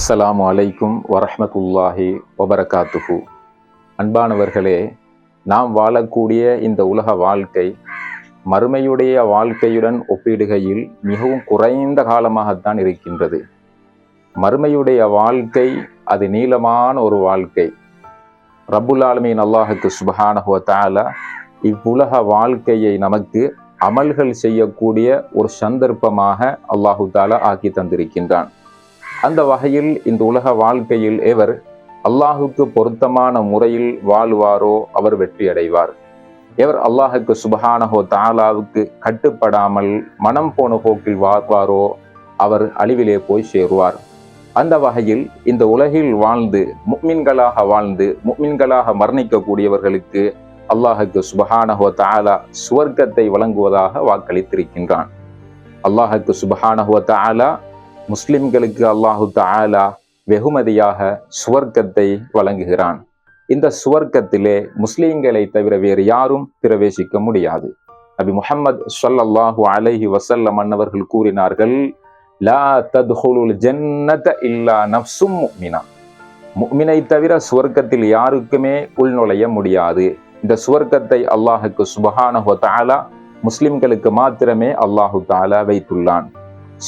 அஸ்ஸலாமு அலைக்கும் வரஹ்மத்துல்லாஹி வபரகாத்துஹு. அன்பானவர்களே நாம் வாழக்கூடிய இந்த உலக வாழ்க்கை மறுமையுடைய வாழ்க்கையுடன் ஒப்பிடுகையில் மிகவும் குறைந்த காலமாகத்தான் இருக்கின்றது. மறுமையுடைய வாழ்க்கை அது நீளமான ஒரு வாழ்க்கை. ரப்புல் ஆலமீன் அல்லாஹுக்கு சுபஹானஹுவ தாலா இவ்வுலக வாழ்க்கையை நமக்கு அமல்கள் செய்யக்கூடிய ஒரு சந்தர்ப்பமாக அல்லாஹு தாலா ஆக்கி தந்திருக்கின்றான். அந்த வகையில் இந்த உலக வாழ்க்கையில் எவர் அல்லாஹுக்கு பொருத்தமான முறையில் வாழ்வாரோ அவர் வெற்றி அடைவார். எவர் அல்லாஹுக்கு சுபஹானஹோ தாலாவுக்கு கட்டுப்படாமல் மனம் போன போக்கில் வாழ்வாரோ அவர் அழிவிலே போய் சேருவார். அந்த வகையில் இந்த உலகில் வாழ்ந்து முக்மின்களாக வாழ்ந்து முக்மின்களாக மரணிக்கக்கூடியவர்களுக்கு அல்லாஹுக்கு சுபஹானஹோ தாலா சுவர்க்கத்தை வழங்குவதாக வாக்களித்திருக்கின்றான். அல்லாஹுக்கு சுபஹானஹோ தாலா முஸ்லிம்களுக்கு அல்லாஹு தாலா வெகுமதியாக சுவர்க்கத்தை வழங்குகிறான். இந்த சுவர்க்கத்திலே முஸ்லிம்களை தவிர வேறு யாரும் பிரவேசிக்க முடியாது. நபி முஹம்மது சொல்லல்லாஹு அலஹி வசல்லம் அன்னவர்கள் கூறினார்கள் லா தத்ஹுலுல் ஜன்னத இல்லா நஃப்ஸும் முஃமினா. முஃமினை தவிர சுவர்க்கத்தில் யாருக்குமே உள்நுழைய முடியாது. இந்த சுவர்க்கத்தை அல்லாஹுக்கு சுபஹானஹு தாலா முஸ்லிம்களுக்கு மாத்திரமே அல்லாஹு தாலா வைத்துள்ளான்.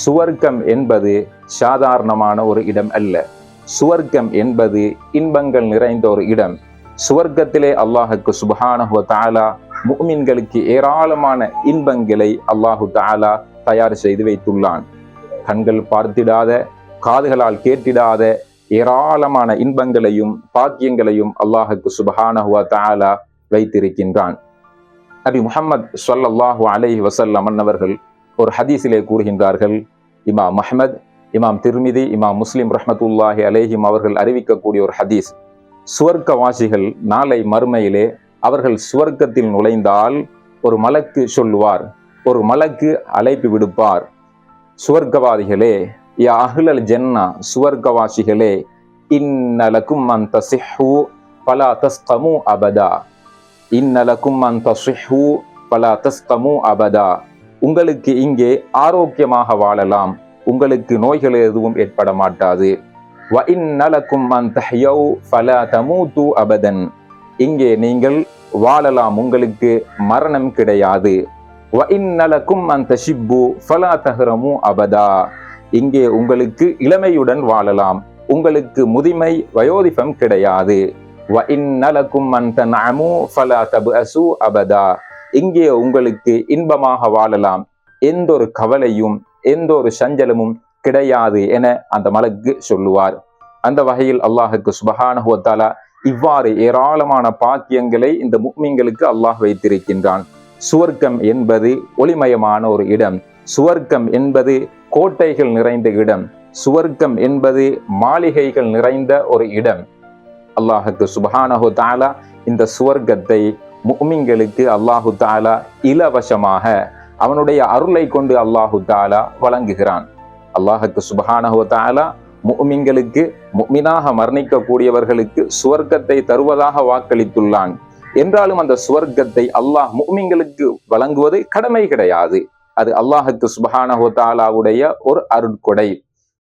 சுவர்க்கம் என்பது சாதாரணமான ஒரு இடம் அல்ல. சுவர்க்கம் என்பது இன்பங்கள் நிறைந்த ஒரு இடம். சுவர்க்கத்திலே அல்லாஹுக்கு சுபஹானஹுவ தாலா முக்மின்களுக்கு ஏராளமான இன்பங்களை அல்லாஹு தாலா தயார் செய்து வைத்துள்ளான். கண்கள் பார்த்திடாத காதுகளால் கேட்டிடாத ஏராளமான இன்பங்களையும் பாக்கியங்களையும் அல்லாஹுக்கு சுபஹானஹுவ தாலா வைத்திருக்கின்றான். நபி முஹம்மது சொல்லல்லாஹு அலைஹி வசல்லம் அன்னவர்கள் ஒரு ஹதீஸிலே கூறுகின்றார்கள் இமாம் மஹமத் இமாம் திருமிதி இமாம் முஸ்லிம் ரஹமத்துல்லாஹி அலேஹிம் அவர்கள் அறிவிக்கக்கூடிய ஒரு ஹதீஸ். சுவர்க்கவாசிகள் நாளை மறுமையிலே அவர்கள் சுவர்க்கத்தில் நுழைந்தால் ஒரு மலக்கு சொல்லுவார் ஒரு மலக்கு அழைப்பு விடுப்பார். சுவர்க்கவாதிகளே யா அஹ்லல் ஜென்னா சுவர்க்கவாசிகளே இன்னலக்கும் அந்த தசிஹு பலா தஸ்கமு அபதா. இன்னலக்கும் அந்த தசிஹு பலா தஸ்கமு அபதா. உங்களுக்கு இங்கே ஆரோக்கியமாக வாழலாம். உங்களுக்கு நோய்கள் எதுவும் ஏற்பட மாட்டாது. வ இன்னலக்கும் அன் ஃபல தமூத்து அபதன். இங்கே நீங்கள் வாழலாம் உங்களுக்கு மரணம் கிடையாது. வ இன்னலக்கும் அந்த ஷிப்பு ஃபலா தஹரமு அபதா. இங்கே உங்களுக்கு இளமையுடன் வாழலாம். உங்களுக்கு முதுமை வயோதிபம் கிடையாது. வ இன்னலக்கும் அந்த நாமு ஃபலா தப்அசு அபதா. இங்கே உங்களுக்கு இன்பமாக வாழலாம். எந்த ஒரு கவலையும் எந்த ஒரு சஞ்சலமும் கிடையாது என அந்த மலக்கு சொல்லுவார். அந்த வகையில் அல்லாஹுக்கு சுபஹானஹுவத்தாலா இவ்வாறு ஏராளமான பாக்கியங்களை இந்த முக்மீன்களுக்கு அல்லாஹ் வைத்திருக்கின்றான். சுவர்க்கம் என்பது ஒளிமயமான ஒரு இடம். சுவர்க்கம் என்பது கோட்டைகள் நிறைந்த இடம். சுவர்க்கம் என்பது மாளிகைகள் நிறைந்த ஒரு இடம். அல்லாஹுக்கு சுபஹானஹு தாலா இந்த சுவர்க்கத்தை முக்மின்களுக்கு அல்லாஹு தாலா இலவசமாக அவனுடைய அருளை கொண்டு அல்லாஹு தாலா வழங்குகிறான். அல்லாஹுக்கு சுபஹானஹு தாலா முக்மின்களுக்கு முக்மினாக மரணிக்கக்கூடியவர்களுக்கு சுவர்க்கத்தை தருவதாக வாக்களித்துள்ளான். என்றாலும் அந்த சுவர்க்கத்தை அல்லாஹ் முக்மின்களுக்கு வழங்குவது கடமை கிடையாது. அது அல்லாஹுக்கு சுபஹானஹு தாலாவுடைய ஒரு அருட்கொடை.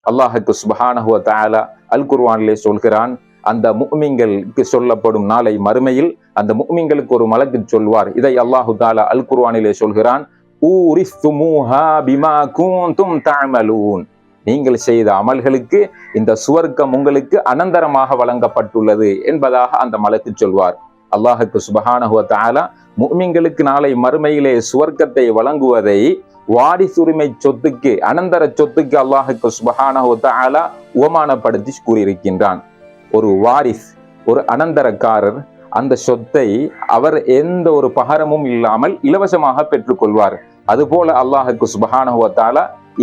அல்லாஹுக்கு சுபஹானஹு தாலா அல் குர்வானிலே சொல்கிறான் அந்த முக்மிங்களுக்கு சொல்லப்படும் நாளை மறுமையில் அந்த முக்மிங்களுக்கு ஒரு மலக்கு சொல்வார். இதை அல்லாஹு தாலா அல் குர்வானிலே சொல்கிறான் நீங்கள் செய்த அமல்களுக்கு இந்த சுவர்க்கம் உங்களுக்கு அனந்தரமாக வழங்கப்பட்டுள்ளது என்பதாக அந்த மலக்கு சொல்வார். அல்லாஹுக்கு சுபஹானஹுவ தாலா முக்மிங்களுக்கு நாளை மறுமையிலே சுவர்க்கத்தை வழங்குவதை வாரிசுரிமை சொத்துக்கு அனந்தர சொத்துக்கு அல்லாஹுக்கு சுபஹானஹுவ தாலா உவமானப்படுத்தி கூறியிருக்கின்றான். ஒரு வாரிஸ் ஒரு அனந்தரக்காரர் அந்த சொத்தை அவர் எந்த ஒரு பகரமும் இல்லாமல் இலவசமாக பெற்றுக்கொள்வார். அதுபோல அல்லாஹுக்கு சுபஹானஹுவ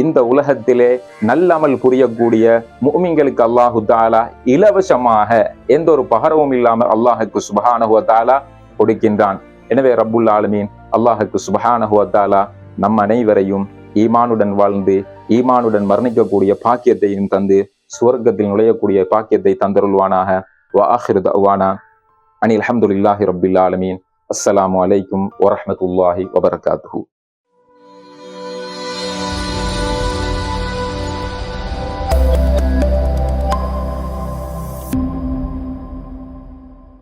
இந்த உலகத்திலே நல்லமல் புரியக்கூடிய முமிங்களுக்கு அல்லாஹு தாலா இலவசமாக எந்த ஒரு பகரமும் இல்லாமல் அல்லாஹுக்கு சுபஹானுவத்தாலா கொடுக்கின்றான். எனவே ரப்புல் ஆலமீன் அல்லாஹுக்கு சுபஹானுவத்தாலா நம் அனைவரையும் ஈமானுடன் வாழ்ந்து ஈமானுடன் மரணிக்கக்கூடிய பாக்கியத்தையும் தந்து சுவர்க்கத்தில் நுழையக்கூடிய பாக்கியத்தை தந்தருள்வானாக. வ ஆஹிரு தவானா அனில் அஹமதுல்லாஹி ரபில் ஆலமீன். அஸ்ஸலாமு அலைக்கும் வரஹமத்துல்லாஹி வபரகாத்துஹூ